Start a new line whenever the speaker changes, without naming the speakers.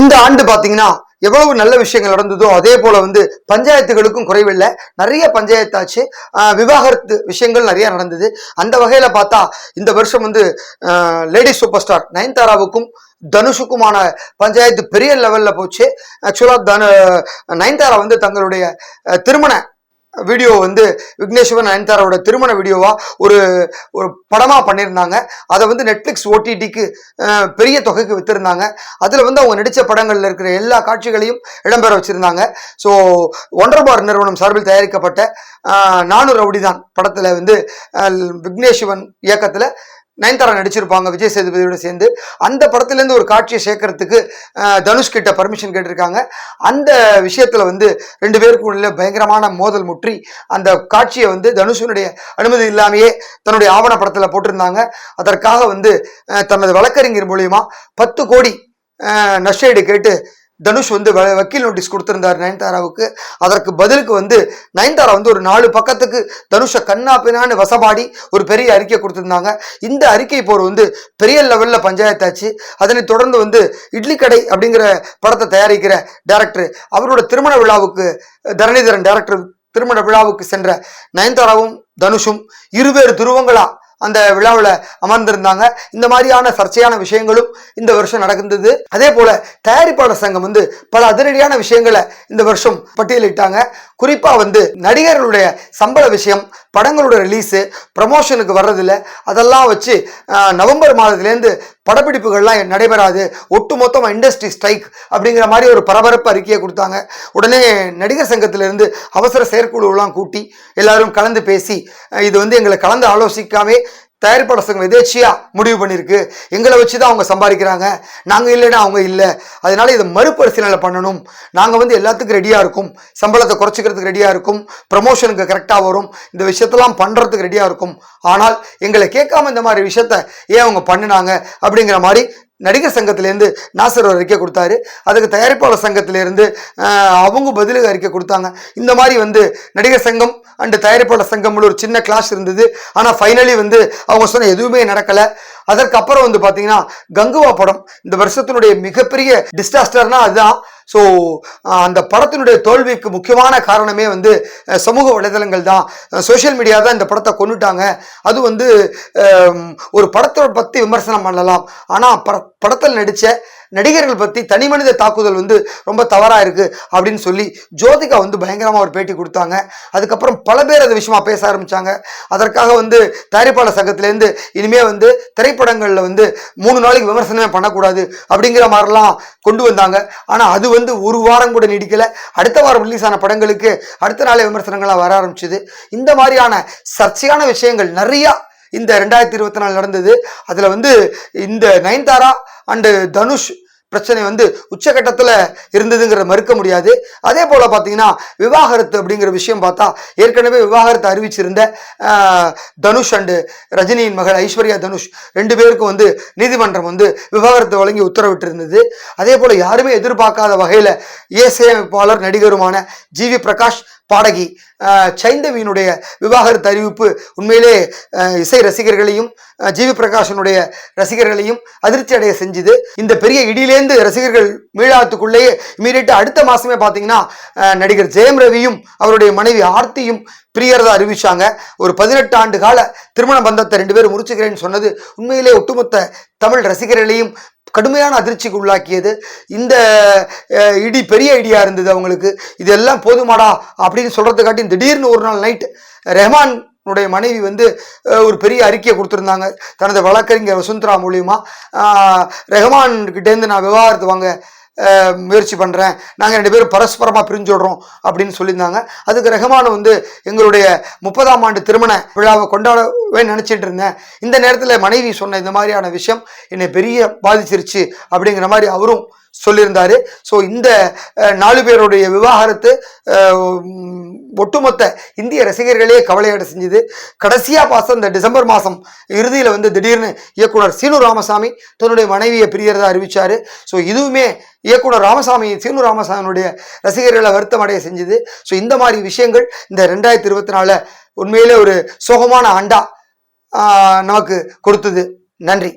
இந்த ஆண்டு பாத்தீங்கன்னா எவ்வளவு நல்ல விஷயங்கள் நடந்ததோ அதே போல வந்து பஞ்சாயத்துகளுக்கும் குறைவில்லை. நிறைய பஞ்சாயத்தாச்சு. விவாகரத்து விஷயங்கள் நிறைய நடந்தது. அந்த வகையில பார்த்தா இந்த வருஷம் வந்து லேடி சூப்பர் ஸ்டார் நயன்தாராவுக்கும் தனுஷுக்குமான பஞ்சாயத்து பெரிய லெவல்ல போச்சு. ஆக்சுவலா தனு நயன்தாரா வந்து தங்களுடைய திருமண வீடியோ வந்து விக்னேஸ்வர் நயன்தாராவோட திருமண வீடியோவா ஒரு ஒரு படமா பண்ணியிருந்தாங்க அதை வந்து நெட்ஃப்ளிக்ஸ் ஓடிடிக்கு பெரிய தொகைக்கு வித்திருந்தாங்க. அதில் வந்து அவங்க நடித்த படங்களில் இருக்கிற எல்லா காட்சிகளையும் இடம்பெற வச்சிருந்தாங்க. ஸோ ஒன்றர்பார் நிறுவனம் சார்பில் தயாரிக்கப்பட்ட நானூறு நானூறு ரவுடிதான் படத்தில் வந்து அஹ், விக்னேஸ்வரன் இயக்கத்தில் நயன்தாரா நடிச்சிருப்பாங்க விஜய் சேதுபதியோடு சேர்ந்து. அந்த படத்துலேருந்து ஒரு காட்சியை சேர்க்கறதுக்கு தனுஷ்கிட்ட தனுஷ் கிட்ட பர்மிஷன் கேட்டிருக்காங்க. அந்த விஷயத்தில் வந்து ரெண்டு பேருக்கும் உள்ள பயங்கரமான மோதல் முற்றி அந்த காட்சியை வந்து தனுஷனுடைய அனுமதி இல்லாமையே தன்னுடைய ஆவணப்படத்துல போட்டிருந்தாங்க. அதற்காக வந்து தனது வழக்கறிஞர் மூலியமாக பத்து கோடி நஷ்டஈடு கேட்டு தனுஷ் வந்து வ- வக்கீல் நோட்டீஸ் கொடுத்திருந்தார் நயன்தாராவுக்கு. அதற்கு பதிலுக்கு வந்து நயன்தாரா வந்து ஒரு நாலு பக்கத்துக்கு தனுஷை கண்ணா பின்னான்னு வசபாடி ஒரு பெரிய அறிக்கை கொடுத்துருந்தாங்க. இந்த அறிக்கை போர் வந்து பெரிய லெவலில் பஞ்சாயத்தாச்சு அதனை தொடர்ந்து வந்து இட்லி கடை அப்படிங்கிற படத்தை தயாரிக்கிற டேரக்டர் அவரோட திருமண விழாவுக்கு தரணிதரன் டேரக்டர் திருமண விழாவுக்கு சென்ற நயன்தாராவும் தனுஷும் இருவேறு துருவங்களா அந்த விழாவில் அமர்ந்திருந்தாங்க. இந்த மாதிரியான சர்ச்சையான விஷயங்களும் இந்த வருஷம் நடந்தது. அதே போல தயாரிப்பாளர் சங்கம் வந்து பல அதிரடியான விஷயங்களை இந்த வருஷம் பட்டியலிட்டாங்க. குறிப்பாக வந்து நடிகர்களுடைய சம்பள விஷயம் படங்களோட ரிலீஸு ப்ரமோஷனுக்கு வர்றதில்ல. அதெல்லாம் வச்சு நவம்பர் மாதத்துலேருந்து படப்பிடிப்புகள்லாம் நடைபெறாது. ஒட்டுமொத்தமாக இண்டஸ்ட்ரி ஸ்ட்ரைக் அப்படிங்கிற மாதிரி ஒரு பரபரப்பு அறிக்கையை கொடுத்தாங்க. உடனே நடிகர் சங்கத்திலிருந்து அவசர செயற்குழுவெல்லாம் கூட்டி எல்லாரும் கலந்து பேசி இது வந்து எங்களை கலந்து ஆலோசிக்காமே தயாரிப்பாளர் சங்கம் எதேச்சியாக முடிவு பண்ணியிருக்கு எங்களை வச்சு தான் அவங்க சம்பாதிக்கிறாங்க. நாங்கள் இல்லைன்னா அவங்க இல்லை. அதனால் இதை மறுபரிசீலனை பண்ணணும். நாங்கள் வந்து எல்லாத்துக்கும் ரெடியாக இருக்கும். சம்பளத்தை குறைச்சிக்கிறதுக்கு ரெடியாக இருக்கும். ப்ரமோஷனுக்கு கரெக்டாக வரும். இந்த விஷயத்தெல்லாம் பண்ணுறதுக்கு ரெடியாக இருக்கும். ஆனால் எங்களை கேட்காம இந்த மாதிரி விஷயத்த ஏன் அவங்க பண்ணினாங்க? அப்படிங்கிற மாதிரி நடிகர் சங்கத்திலேருந்து நாசர் ஒரு அறிக்கை கொடுத்தாரு. அதுக்கு தயாரிப்பாளர் சங்கத்திலேருந்து அவங்க பதிலுக்கு அறிக்கை கொடுத்தாங்க. இந்த மாதிரி வந்து நடிகர் சங்கம் அண்டு தயாரிப்பாளர் சங்கம்னு ஒரு சின்ன கிளாஸ் இருந்தது. ஆனால் ஃபைனலி வந்து அவங்க சொன்ன எதுவுமே நடக்கலை. அதற்கப்புறம் வந்து பார்த்தீங்கன்னா கங்குவா படம் இந்த வருஷத்தினுடைய மிகப்பெரிய டிஸ்டாஸ்டர்னால் அதுதான். ஸோ அந்த படத்தினுடைய தோல்விக்கு முக்கியமான காரணமே வந்து சமூக வலைதளங்கள் தான். சோஷியல் மீடியா தான் இந்த படத்தை கொண்டுட்டாங்க. அது வந்து ஒரு படத்தை பற்றி விமர்சனம் பண்ணலாம். ஆனால் படத்தில் நடித்த நடிகர்கள் பற்றி தனி மனித தாக்குதல் வந்து ரொம்ப தவறாக இருக்குது அப்படின்னு சொல்லி ஜோதிகா வந்து பயங்கரமாக ஒரு பேட்டி கொடுத்தாங்க. அதுக்கப்புறம் பல பேர் அது விஷயமா பேச ஆரம்பித்தாங்க அதற்காக வந்து தயாரிப்பாளர் சங்கத்திலேருந்து இனிமேல் வந்து திரைப்படங்களில் வந்து மூணு நாளைக்கு விமர்சனமே பண்ணக்கூடாது அப்படிங்கிற மாதிரிலாம் கொண்டு வந்தாங்க. ஆனால் அது வந்து ஒரு வாரம் கூட நீடிக்கலை. அடுத்த வாரம் ரிலீஸ் ஆன படங்களுக்கு அடுத்த நாளே விமர்சனங்களாக வர ஆரம்பிச்சுது. இந்த மாதிரியான சர்ச்சையான விஷயங்கள் நிறையா இந்த ரெண்டாயிரத்தி இருபத்தி நாலு நடந்தது. அதில் வந்து இந்த நயன்தாரா அண்டு தனுஷ் பிரச்சனை வந்து உச்சகட்டத்தில் இருந்ததுங்கிற மறுக்க முடியாது. அதே போல் பார்த்தீங்கன்னா விவாகரத்து அப்படிங்கிற விஷயம் பார்த்தா ஏற்கனவே விவாகரத்து அறிவிச்சிருந்த தனுஷ் அண்டு ரஜினியின் மகள் ஐஸ்வர்யா தனுஷ் ரெண்டு பேருக்கும் வந்து நீதிமன்றம் வந்து விவாகரத்து வழங்கி உத்தரவிட்டிருந்தது. அதே போல் யாருமே எதிர்பார்க்காத வகையில் இசையமைப்பாளர் நடிகருமான ஜிவி பிரகாஷ் பாடகி சைந்தவியினுடைய விவாகரத்து அறிவிப்பு உண்மையிலே இசை ரசிகர்களையும் ஜிவி பிரகாஷனுடைய ரசிகர்களையும் அதிர்ச்சி அடைய செஞ்சுது. இந்த பெரிய இடியிலேருந்து ரசிகர்கள் மீளாத்துக்குள்ளேயே இமீடியட்டாக அடுத்த மாசமே பார்த்தீங்கன்னா நடிகர் ஜெயம் ரவியும் அவருடைய மனைவி ஆர்த்தியும் பிரியறதா அறிவிச்சாங்க. ஒரு பதினெட்டு ஆண்டு கால திருமண பந்தத்தை ரெண்டு பேரும் முறிச்சுக்கிறேன்னு சொன்னது உண்மையிலே ஒட்டுமொத்த தமிழ் ரசிகர்களையும் கடுமையான அதிர்ச்சிக்கு உள்ளாக்கியது. இந்த இடி பெரிய இடியா இருந்தது அவங்களுக்கு. இதெல்லாம் போதுமாடா அப்படின்னு சொல்றதுக்காட்டி திடீர்னு ஒரு நாள் நைட் ரெஹ்மான் உடைய மனைவி வந்து ஒரு பெரிய அறிக்கையை கொடுத்துருந்தாங்க. தனது வழக்கறிஞர் வசுந்தரா மூலியமா. ரெஹமான்கிட்டேருந்து கிட்டேருந்து நான் விவாகரத்து வாங்க முயற்சி பண்ணுறேன் நாங்கள் ரெண்டு பேரும் பரஸ்பரமாக பிரிஞ்சு விடுறோம் அப்படின்னு சொல்லியிருந்தாங்க. அதுக்கு ரெஹமான் வந்து எங்களுடைய முப்பதாம் ஆண்டு திருமண விழாவை கொண்டாடவே நினச்சிட்டு இருந்தேன். இந்த நேரத்தில் மனைவி சொன்ன இந்த மாதிரியான விஷயம் என்னை பெரிய பாதிச்சிருச்சு அப்படிங்கிற மாதிரி அவரும் சொல்லியிருந்தாரு. ஸோ இந்த நாலு பேருடைய விவாகரத்து ஒட்டுமொத்த இந்திய ரசிகர்களே கவலையடை செஞ்சது கடைசியாக பாசம் இந்த டிசம்பர் மாதம் இறுதியில் வந்து திடீர்னு இயக்குனர் சீனு ராமசாமி தன்னுடைய மனைவியை பிரியறதா அறிவிச்சார். ஸோ இதுவுமே இயக்குனர் ராமசாமி சீனு ராமசாமியினுடைய ரசிகர்களை வருத்தம் அடைய செஞ்சது. ஸோ இந்த மாதிரி விஷயங்கள் இந்த ரெண்டாயிரத்தி இருபத்தி நாலில் உண்மையிலே ஒரு சோகமான ஆண்டா நமக்கு கொடுத்தது. நன்றி.